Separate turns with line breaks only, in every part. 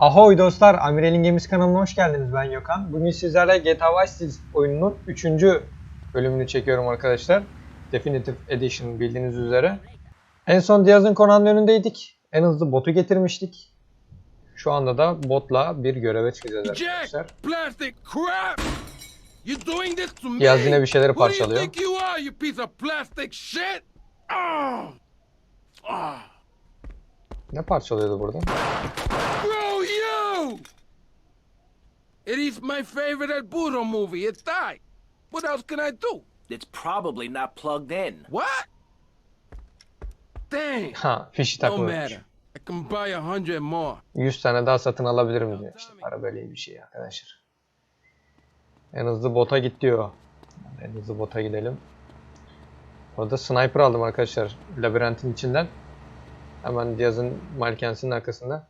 Ahoy dostlar, Amirel'in Gemisi kanalına hoş geldiniz. Ben Gökhan. Bugün sizlerle GTA Vice City oyununun 3. bölümünü çekiyorum arkadaşlar. Definitive Edition bildiğiniz üzere. En son Diaz'ın konağının önündeydik. En hızlı botu getirmiştik. Şu anda da botla bir göreve çıkacağız arkadaşlar. Diaz yine bir şeyleri parçalıyor. Ne parçalıyordu burada?
It is my favorite El Burro movie. It died. What else can I do?
It's probably not plugged in.
What? Dang.
Ha, fişi
No
takmamış.
matter. I can buy a hundred more.
100 tane daha satın alabilirim diyor. İşte para böyle bir şey arkadaşlar. En hızlı bota git diyor. En hızlı bota gidelim. Orada sniper aldım arkadaşlar. Labirentin içinden. Hemen Diaz'ın malkensinin arkasında.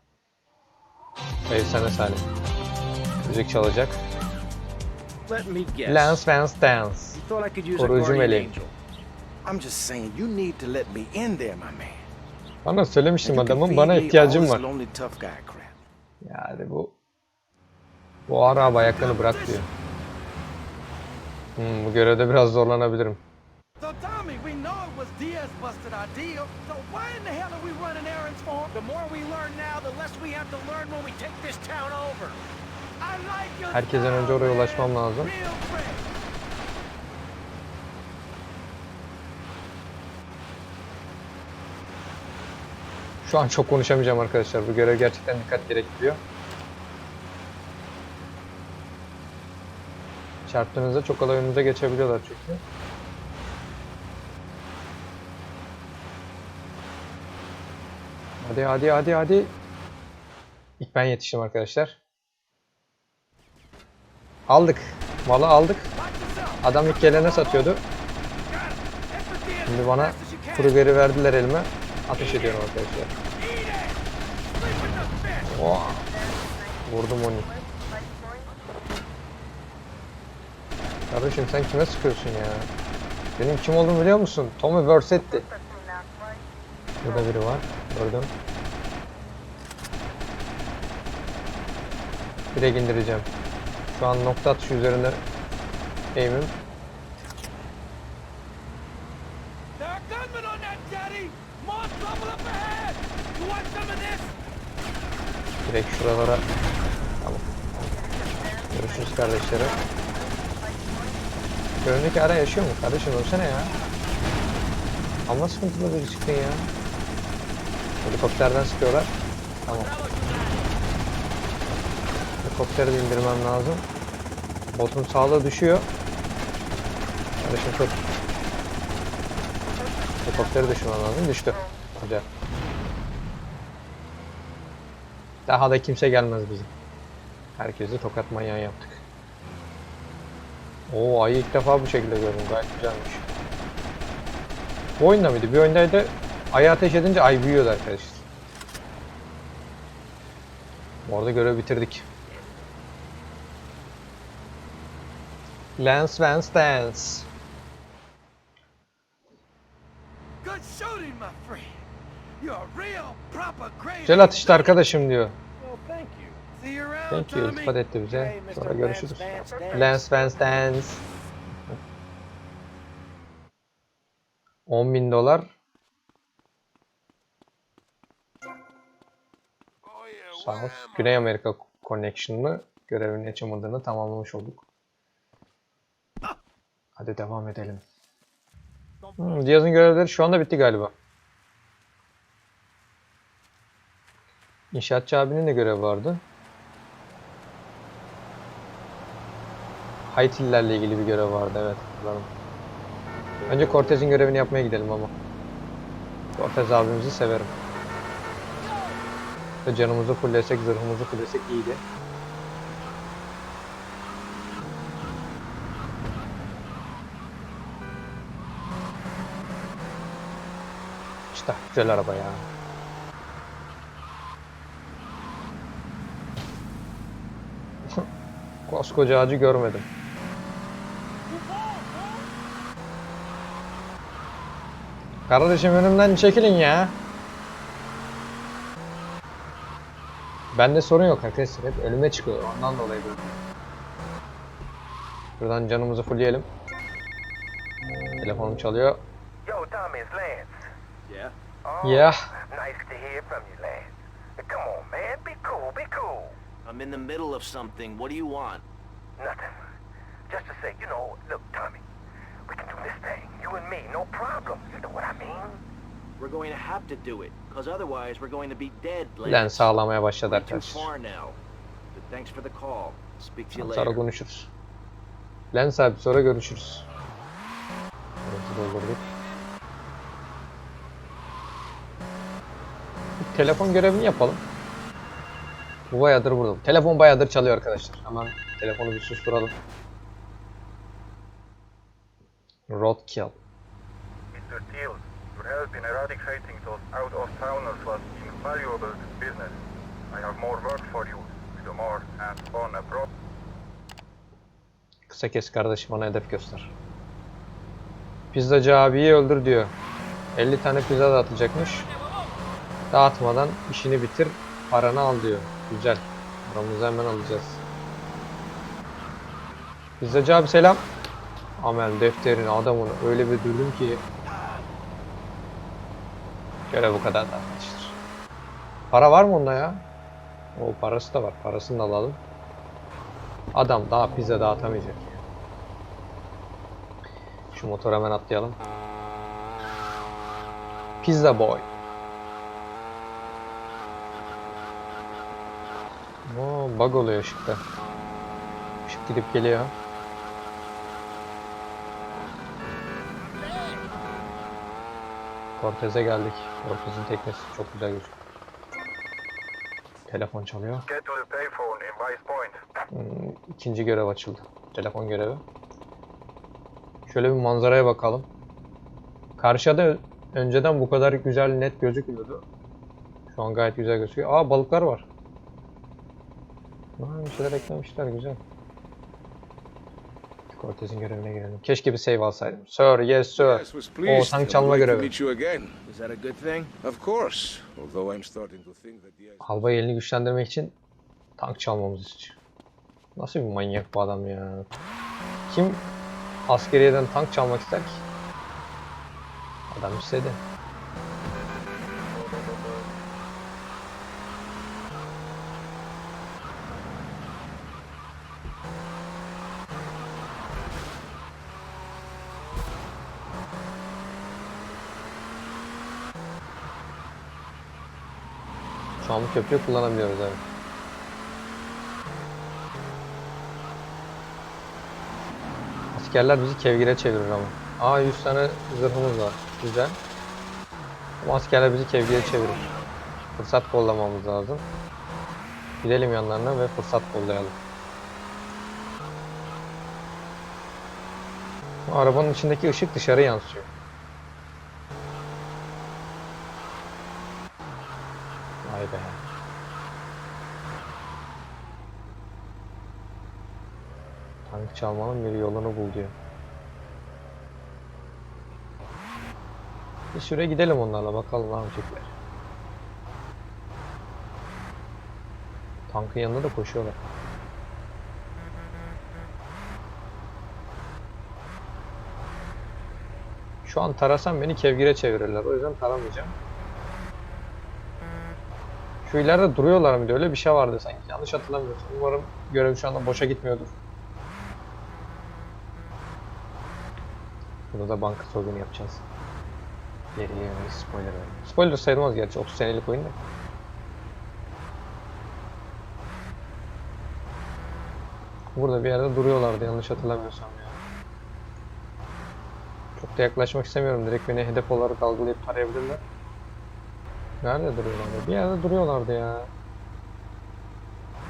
Efsane sahne. Müzik çalacak.
Let me guess.
Lance Vance Dance.
Guardian
meleğim.
I'm just saying, you need to let me in there, my man.
Bana söylemiştim adamın bana ihtiyacım var. Yani bu bu ara abi ayaklarını bırak diyor. Hmm, bu görevde biraz zorlanabilirim.
Diaz busted our deal. So why in the hell are we running errands for him?
The more we learn now, the less we have to learn when we take this town over.
I like your
Herkesten önce oraya ulaşmam lazım. Şu an çok konuşamayacağım arkadaşlar. Bu görev gerçekten dikkat gerektiriyor. Çarptığınızda çok kolay önünüze geçebiliyorlar çünkü. Hadi hadi hadi hadi. İlk ben yetiştim arkadaşlar. Aldık. Malı aldık. Adam ilk gelene satıyordu. Şimdi bana kuru veri verdiler elime. Ateş ediyorum arkadaşlar. Oha. Vurdum onu. Kardeşim sen kime sıkıyorsun ya? Benim kim olduğumu biliyor musun? Tommy Versetti. Burada biri var. Gördüm. Direkt indireceğim. Şu an nokta atışı üzerinde aim'im. Direkt şuralara. Tamam. Görüşürüz kardeşlerim. Önündeki ara yaşıyor mu? Kardeşim ölsene ya. Ama sıkıntılı biri çıktın ya. Helikopterden sıkıyorlar. Tamam. Helikopteri de indirmem lazım. Botun sağlığı düşüyor. Kardeşim çok. Helikopteri düşürmem lazım. Düştü. Güzel. Daha da kimse gelmez bizim. Herkesi tokat manyağı yaptık. Oo ayı ilk defa bu şekilde gördüm. Gayet güzelmiş. Bu oyunda mıydı? Bir oyundaydı. Ayı ateş edince ay büyüyordu arkadaşlar. Orada görev bitirdik. Lance Vance Dance.
Good shooting, my friend. You're a real proper great.
Güzel atıştı arkadaşım diyor.
Thank you.
İltifat etti bize. Sonra görüşürüz. Lance Vance Dance. 10 bin dolar.
I?
Güney Amerika Connection'lı görevin açımını tamamlamış olduk. Hadi devam edelim. Hmm, Diaz'ın görevleri şu anda bitti galiba. İnşaatçı abinin de görevi vardı. Haitililerle ilgili bir görev vardı evet. Önce Cortez'in görevini yapmaya gidelim ama. Cortez abimizi severim. Ve canımızı fullesek, zırhımızı fullesek iyiydi. İşte güzel araba ya. Koskoca ağacı görmedim. Kardeşim önümden çekilin ya. Bende sorun yok arkadaşlar. Hep önüme çıkıyor. Ondan dolayı böyle. Buradan canımızı fullleyelim. Telefonum çalıyor.
Yo, Tommy, it's Lance.
Yeah?
Oh,
Yeah.
Nice to hear from you, Lance. Come on, man. Be cool, be cool.
I'm in the middle of something. What do you want?
Nothing. Just to say, you know, look, Tommy, we can do this thing. You and me, no problem. You know what I mean?
We're going to have to do it, because otherwise we're going to be dead.
Lens sağlamaya başladı arkadaşlar.
thanks for the call. Speak to you
Sonra konuşuruz. Lens abi sonra görüşürüz. Burası doldurduk. Bir telefon görevini yapalım. Bu bayağıdır burada. Telefon bayağıdır çalıyor arkadaşlar. Hemen telefonu bir susturalım. Roadkill.
Mr. Teal, your help in eradicating those out-of-towners was invaluable business. I have more work for you with more hands-on approach.
Kısa kes kardeşim bana hedef göster. Pizzacı abiyi öldür diyor. 50 tane pizza dağıtacakmış. Dağıtmadan işini bitir, paranı al diyor. Güzel. Paramızı hemen alacağız. Pizzacı abi selam. Amel defterini adamını öyle bir dürdüm ki. Şöyle bu kadar da arkadaşlar. Para var mı onda ya? O parası da var. Parasını da alalım. Adam daha pizza dağıtamayacak. Şu motora hemen atlayalım. Pizza Boy. Oo, bug oluyor ışıkta. Işık gidip geliyor. Cortez'e geldik. Cortez'in teknesi çok güzel gözüküyor. Telefon çalıyor. Hmm, ikinci görev açıldı. Telefon görevi. Şöyle bir manzaraya bakalım. Karşıda önceden bu kadar güzel net gözükmüyordu. Şu an gayet güzel gözüküyor. Aa balıklar var. Aa, bir şeyler eklemişler güzel. Cortez'in görevine girelim. Keşke bir save alsaydım. Sir, yes sir.
I'm
çalma görevi. Albay elini güçlendirmek için tank çalmamızı istiyor. Nasıl bir manyak bu adam ya? Kim askeriyeden tank çalmak ister ki? Adam istedi. Köprüyü kullanabiliyoruz evet. Askerler bizi kevgire çevirir ama. Aa 100 tane zırhımız var. Güzel. Ama askerler bizi kevgire çevirir. Fırsat kollamamız lazım. Gidelim yanlarına ve fırsat kollayalım. Arabanın içindeki ışık dışarı yansıyor. Vay be. Tank çalmanın bir yolunu bul diyor. Bir süre gidelim onlarla bakalım ne yapacaklar. Tankın yanında da koşuyorlar. Şu an tarasam beni kevgire çevirirler. O yüzden taramayacağım. Şu ileride duruyorlar mıydı? Öyle bir şey vardı sanki. Yanlış hatırlamıyorsam. Umarım görev şu anda boşa gitmiyordur. Burada da banka soygunu yapacağız. Geriye yönelik spoiler verdim. Spoiler sayılmaz gerçi 30 senelik oyun da. Burada bir yerde duruyorlardı yanlış hatırlamıyorsam ya. Çok da yaklaşmak istemiyorum. Direkt beni hedef olarak algılayıp tarayabilirler. Nerede duruyorlardı? Bir yerde duruyorlardı ya.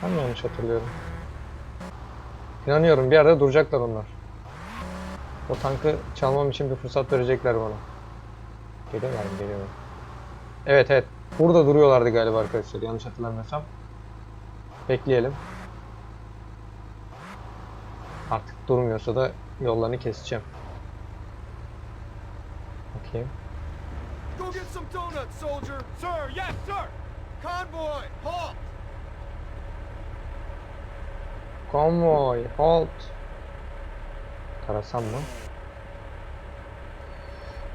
Ben yanlış hatırlıyorum? İnanıyorum bir yerde duracaklar onlar. O tankı çalmam için bir fırsat verecekler bana. Geliyorlar mı? Geliyorlar. Evet evet. Burada duruyorlardı galiba arkadaşlar. Yanlış hatırlamıyorsam. Bekleyelim. Artık durmuyorsa da yollarını keseceğim. Bakayım.
Go get some donuts, soldier. Sir, yes, sir. Convoy, halt.
Konvoy. Halt. Tarasam mı?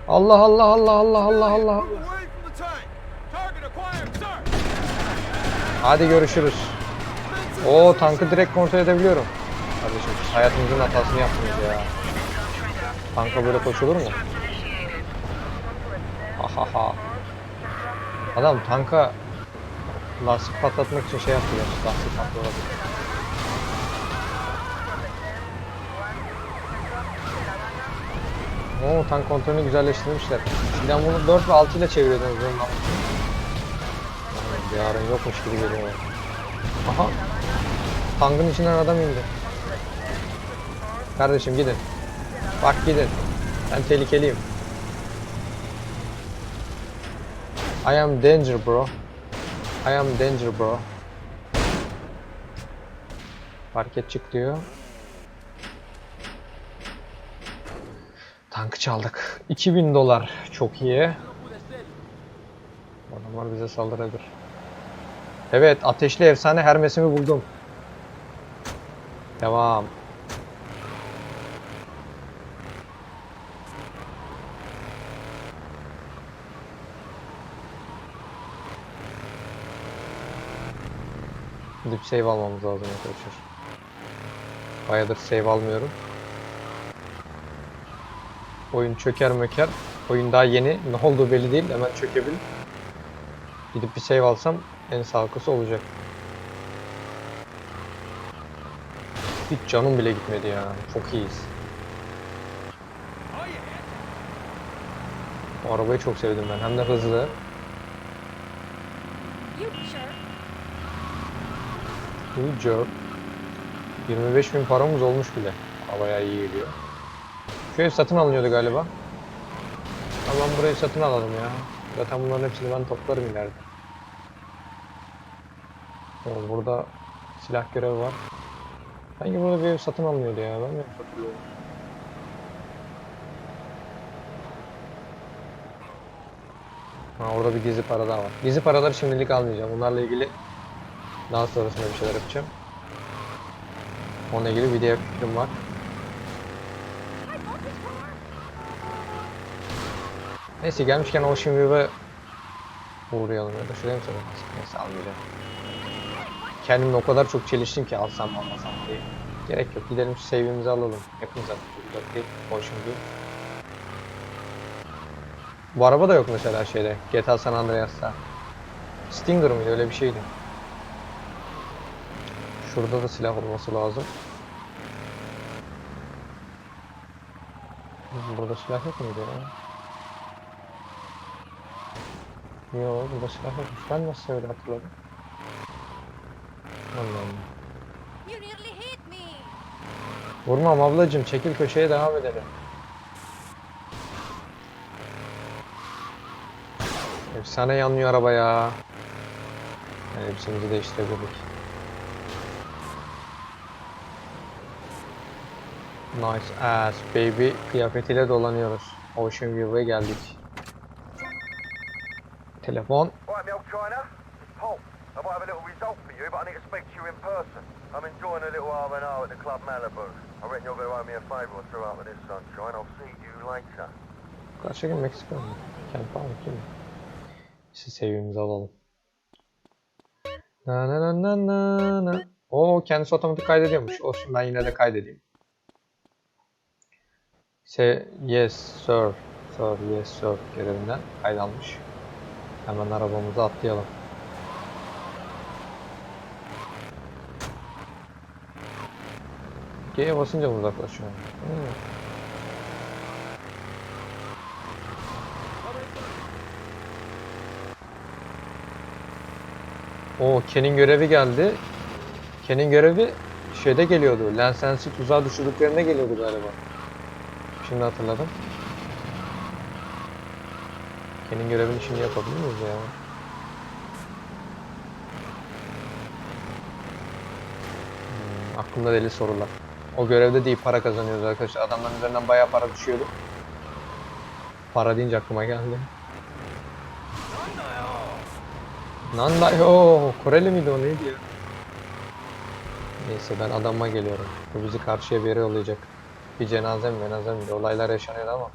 Allah Allah Allah Allah Allah Allah. Hadi görüşürüz. O tankı direkt kontrol edebiliyorum. Kardeşim hayatımızın hatasını yaptınız ya. Tanka böyle koşulur mu? Ha ha ha. Adam tanka lastik patlatmak için şey yapıyor. Lastik patladı. Oo tank kontrolünü güzelleştirmişler. Eskiden bunu 4 ve 6 ile çeviriyordunuz. Yani Yarın yokmuş gibi geliyor. Aha. Tankın içinden adam indi. Kardeşim gidin. Bak gidin. Ben tehlikeliyim. I am danger bro. I am danger bro. Market çık diyor. Tankı çaldık. 2000 dolar. Çok iyi. Adamlar bize saldırabilir. Evet, ateşli efsane Hermes'imi buldum. Devam. Gidip save almamız lazım arkadaşlar. Bayağıdır save almıyorum. Oyun çöker möker. Oyun daha yeni. Ne olduğu belli değil. Hemen çökebilir. Gidip bir save alsam en sağlıklısı olacak. Hiç canım bile gitmedi ya. Çok iyiyiz. Bu arabayı çok sevdim ben. Hem de hızlı. Good job. 25 bin paramız olmuş bile. Havaya iyi geliyor. Şu satın alınıyordu galiba. Tamam burayı satın alalım ya. Zaten bunların hepsini ben toplarım ileride. Oo, burada silah görevi var. Sanki burada bir ev satın alınıyordu ya. Ben mi hatırlıyorum? Ha, orada bir gizli para daha var. Gizli paraları şimdilik almayacağım. Bunlarla ilgili daha sonrasında bir şeyler yapacağım. Onunla ilgili diğer fikrim var. Neyse gelmişken Ocean View'e uğrayalım ya da şuraya mı soralım? Neyse almayacağım. Kendimle o kadar çok çeliştim ki alsam almasam diye. Gerek yok gidelim şu save'imizi alalım. Yakın zaten. Uzak değil. Ocean View. Bu araba da yok mesela şeyde. GTA San Andreas'ta. Stinger mıydı öyle bir şeydi. Şurada da silah olması lazım. Burada silah yok muydu ya? Yok burada silah yokmuş. Ben nasıl öyle hatırladım? Allah Allah.
You nearly hit me.
Vurmam ablacım çekil köşeye devam edelim. Efsane yanmıyor araba ya. Elbisemizi değiştirebilirdik. Nice ass baby kıyafetiyle dolanıyoruz. Ocean View'e geldik. Telefon.
Right, me old China. It's Paul. I might have a little result for you, but I need to speak to you in person. I'm enjoying a little R&R at the Club Malibu. I reckon you're going to owe me a favour or two after this sunshine. I'll see you later.
Karşı gün Meksika mı? Kent falan kim? İşte sevgimizi alalım. Na na na na na na. Oo kendisi otomatik kaydediyormuş. Olsun ben yine de kaydedeyim. Se yes sir. Sir yes sir görevinden kaydalmış. Hemen arabamızı atlayalım. G'ye basınca uzaklaşıyor? Hmm. O Ken'in görevi geldi. Ken'in görevi şeyde geliyordu. Lensensi tuzağa düşürdüklerinde geliyordu galiba. Şimdi hatırladım. Ken'in görevini şimdi yapabilir miyiz ya? Hmm, aklımda deli sorular. O görevde değil para kazanıyoruz arkadaşlar. Adamların üzerinden bayağı para düşüyordu. Para deyince aklıma geldi. Nandayo. Koreli miydi o neydi ya? Neyse ben adamıma geliyorum. Bu bizi karşıya bir yere yollayacak. Bir cenaze mi cenaze mi bir olaylar yaşanıyor ama.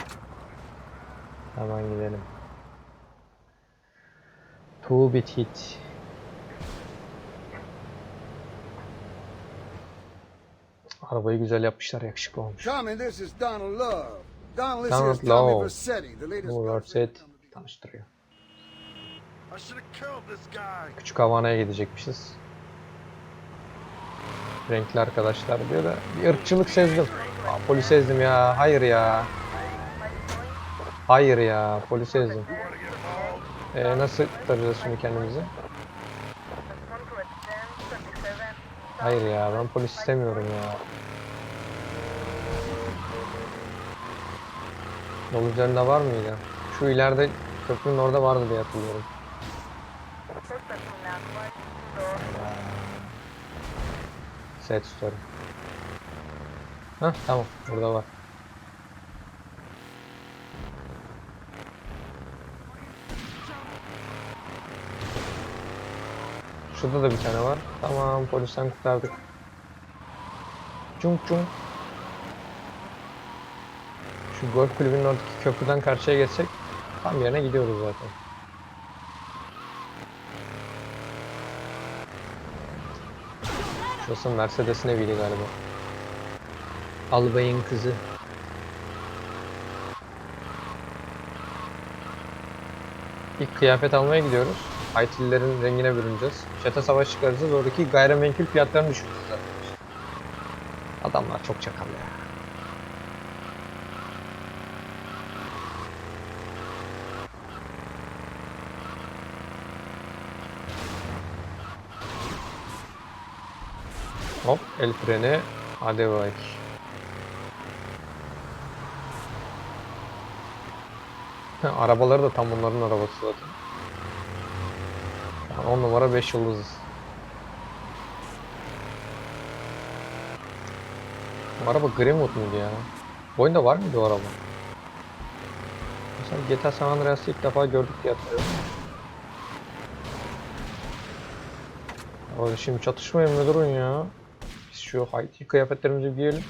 Hemen gidelim. Two bit hit. Arabayı güzel yapmışlar yakışıklı olmuş.
Tommy, this is Donald Love. Donald,
Donald
is Tommy
Love.
Vercetti, the latest
Bu Verset tanıştırıyor. Küçük Havana'ya gidecekmişiz. Renkli arkadaşlar diyor da bir ırkçılık sezdim. Aa, polis sezdim ya. Hayır ya. Hayır ya. Polis sezdim. Ee, nasıl kurtaracağız şimdi kendimizi? Hayır ya ben polis istemiyorum ya. Yol üzerinde var mıydı? Şu ileride köprünün orada vardı diye hatırlıyorum. Set story. Hah tamam burada var. Şurada da bir tane var. Tamam polisten kurtardık. Cung cung. Şu golf kulübünün oradaki köprüden karşıya geçsek tam yerine gidiyoruz zaten. Şurası Mercedes'in eviydi galiba. Albayın kızı. İlk kıyafet almaya gidiyoruz. Haytililerin rengine bürüneceğiz. Çete savaş çıkaracağız. Oradaki gayrimenkul fiyatlarını düşüreceğiz. Adamlar çok çakal ya. Hop el freni. Hadi bak. Arabaları da tam bunların arabası zaten. 10 numara 5 yıldız. Bu araba Greenwood muydu ya? Bu oyunda var mıydı o araba? Mesela GTA San Andreas'ı ilk defa gördük diye hatırlıyorum. Abi şimdi çatışmayın ne durun ya. Biz şu Haiti kıyafetlerimizi giyelim.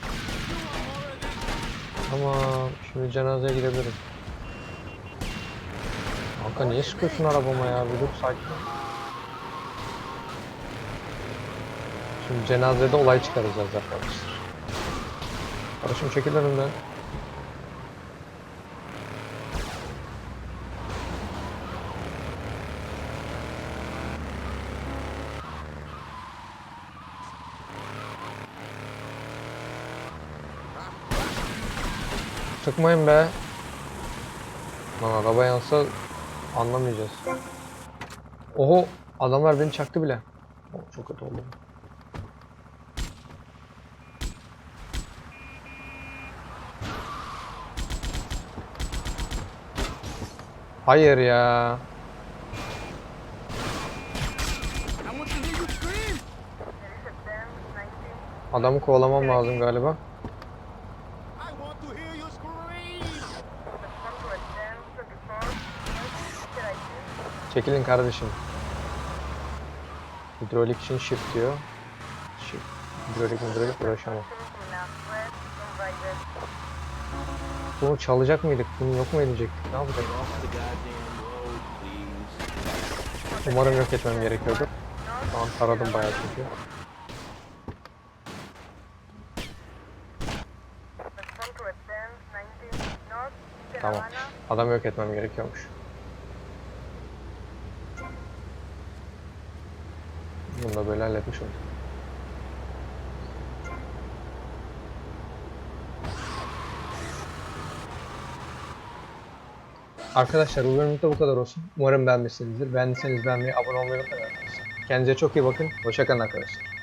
Tamam şimdi cenazeye gidebiliriz. Kanka niye sıkıyorsun arabama ya? Bir dur sakin. Şimdi cenazede olay çıkaracağız arkadaşlar. Kardeşim çekil önümden. Sıkmayın be. Lan araba yansa anlamayacağız. Oho adamlar beni çaktı bile. Oh, çok kötü oldu. Hayır ya. Adamı kovalamam lazım galiba.
I want to hear you scream.
Çekilin kardeşim. Hidrolik için shift diyor. Shift. Hidrolik hidrolik uğraşamam. Bunu çalacak mıydık? Bunu yok mu edecektik? Ne yapacaktık? Umarım yok etmem gerekiyordu. Şu an taradım bayağı çünkü. Tamam. Adam yok etmem gerekiyormuş. Bunu da böyle halletmiş olduk. Arkadaşlar bu bölümde bu kadar olsun. Umarım beğenmişsinizdir. Beğendiyseniz beğenmeyi, abone olmayı unutmayın. Kendinize çok iyi bakın. Hoşçakalın arkadaşlar.